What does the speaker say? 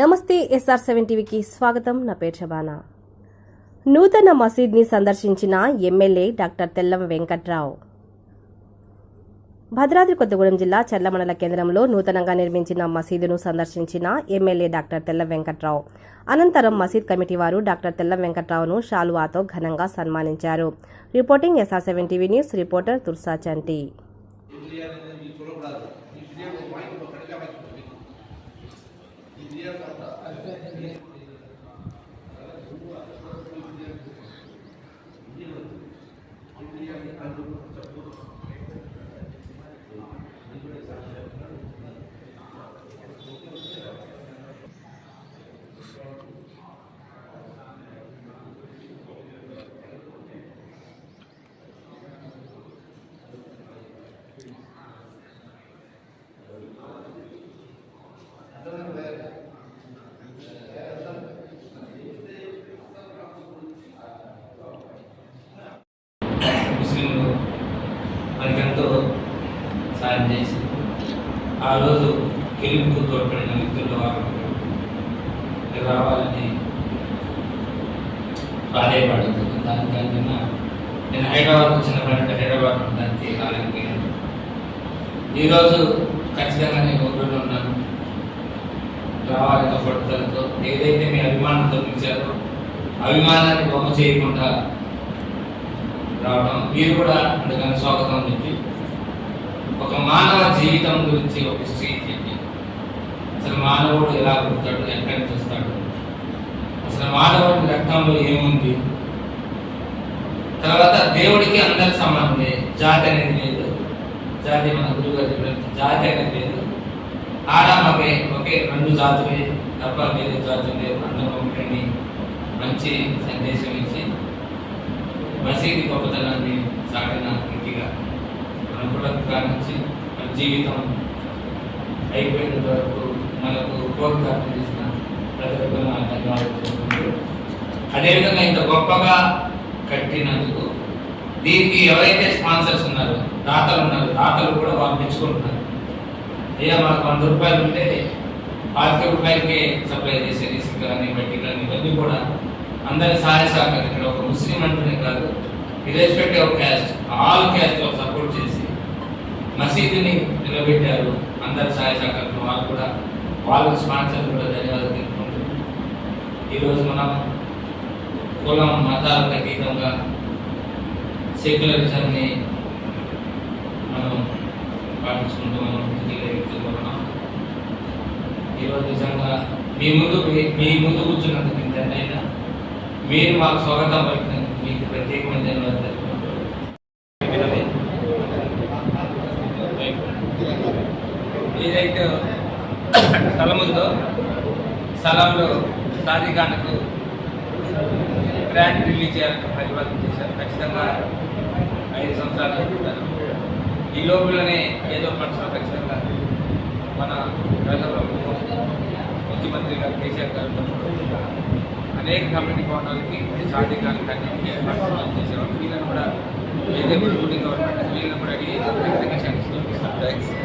నమస్తే SR seven టీవీకి స్వాగతం. నా పేరు షబానా నూతన మసీద్ని సందర్శించిన ఎమ్మెల్యే డాక్టర్ తెల్లం వెంకట్రావు. భద్రాద్రి కొత్తగూడెం జిల్లా చర్లమండల కేంద్రంలో నూతనంగా నిర్మించిన మసీదును సందర్శించిన ఎమ్మెల్యే డాక్టర్ తెల్లం వెంకట్రావు. అనంతరం మసీద్ కమిటీ వారు డాక్టర్ తెల్లం వెంకట్రావును షాలువాతో ఘనంగా సన్మానించారు. Reporting SR seven TV news reporter Tursa Chanti. సాయం చేసి ఆ రోజు గెలుపుకు తోడ్పడిన వ్యక్తుల్లో వారు మీరు రావాలని ప్రాధాయపడింది దానికన్నా నేను హైదరాబాద్ వచ్చిన పని హైదరాబాద్ ఉండడానికి రాలేకపోయాను ఈరోజు ఖచ్చితంగా నేను ఊళ్ళో ఉన్నాను. రావాలన్న పట్టుదలతో ఏదైతే మీ అభిమానంతో పిలిచారో అభిమానాన్ని బొమ్మ చేయకుండా రావడం మీరు కూడా అందుకని స్వాగతం చెప్పి ఒక మానవ జీవితం గురించి ఒక హిస్టరీ చెప్పి అసలు మానవుడు ఎలా పుట్టాడు ఎక్కడ చూస్తాడు అసలు మానవుడి రక్తంలో ఏముంది? తర్వాత దేవుడికి అందరి సమానమే జాతి అనేది లేదు. జాతి మన గురువు గారు చెప్పినట్టు జాతి అనేది లేదు. ఆడామకే ఒకే రెండు జాతులే తప్ప వేరే జాతులు లేవు. అందరం ఒకటని మంచి సందేశం ఇచ్చి మసీదు గొప్పతనాన్ని సాగడానికి వ్యక్తిగా మన నుంచి మన జీవితం అయిపోయినంత వరకు మనకు ప్రోత్సాహం చేసిన ప్రతి ఒక్కరు నా ధన్యవాదాలు. అదేవిధంగా ఇంత గొప్పగా కట్టినందుకు దీనికి ఎవరైతే స్పాన్సర్స్ ఉన్నారో దాతలు ఉన్నారో దాతలు కూడా వాళ్ళు మెచ్చుకుంటున్నారు అయ్యా మాకు వంద రూపాయలు ఉంటే పాతిక రూపాయలకే సప్లై చేసే రిస్క్ కానీ బట్టి కానీ ఇవన్నీ కూడా అందరి సహాయ సహకారం ఇక్కడ ఒక ముస్లిం అంటూనే కాదు irrespective of caste all caste support చేసి మసీదుని నిలబెట్టారు. అందరి సహాయ సహకారం వాళ్ళు కూడా వాళ్ళకి స్పాన్సర్ కూడా ధన్యవాదాలు తెలుపుకుంటూ ఈరోజు మనం కులం మతాలకు అతీతంగా సెక్యులరిజంని మనం పాటించుకుంటూ మనం ముందుకెళ్ళే ఉన్నాం. ఈరోజు నిజంగా మీ ముందు మీ- ముందు కూర్చున్నందుకు ఇంతైనా మీరు మాకు స్వాగతం పలికినందుకు మీకు ప్రత్యేకమైన ధన్యవాదాలు తెలుపుకుంటూ ఏదైతే స్థలం స్థలంలో సాధికానికి గ్రాంట్ రిలీజ్ చేయాలని ప్రతిపాదన చేశారు. ఖచ్చితంగా ఐదు సంవత్సరాలు అనుకుంటారు ఈ లోపలనే ఏదో పక్షంలో ఖచ్చితంగా మన కేంద్ర ప్రభుత్వం ముఖ్యమంత్రి గారు కేసీఆర్ గారు అనేక కమ్యూనిటీ భవనాలకి సాధికారులకు అన్ని ఏర్పాటు చేసేవారు వీళ్ళని కూడా ఏదైతే గవర్నమెంట్ వీళ్ళని కూడా అడిగి ఖచ్చితంగా శాంక్షన్ చేపిస్తారు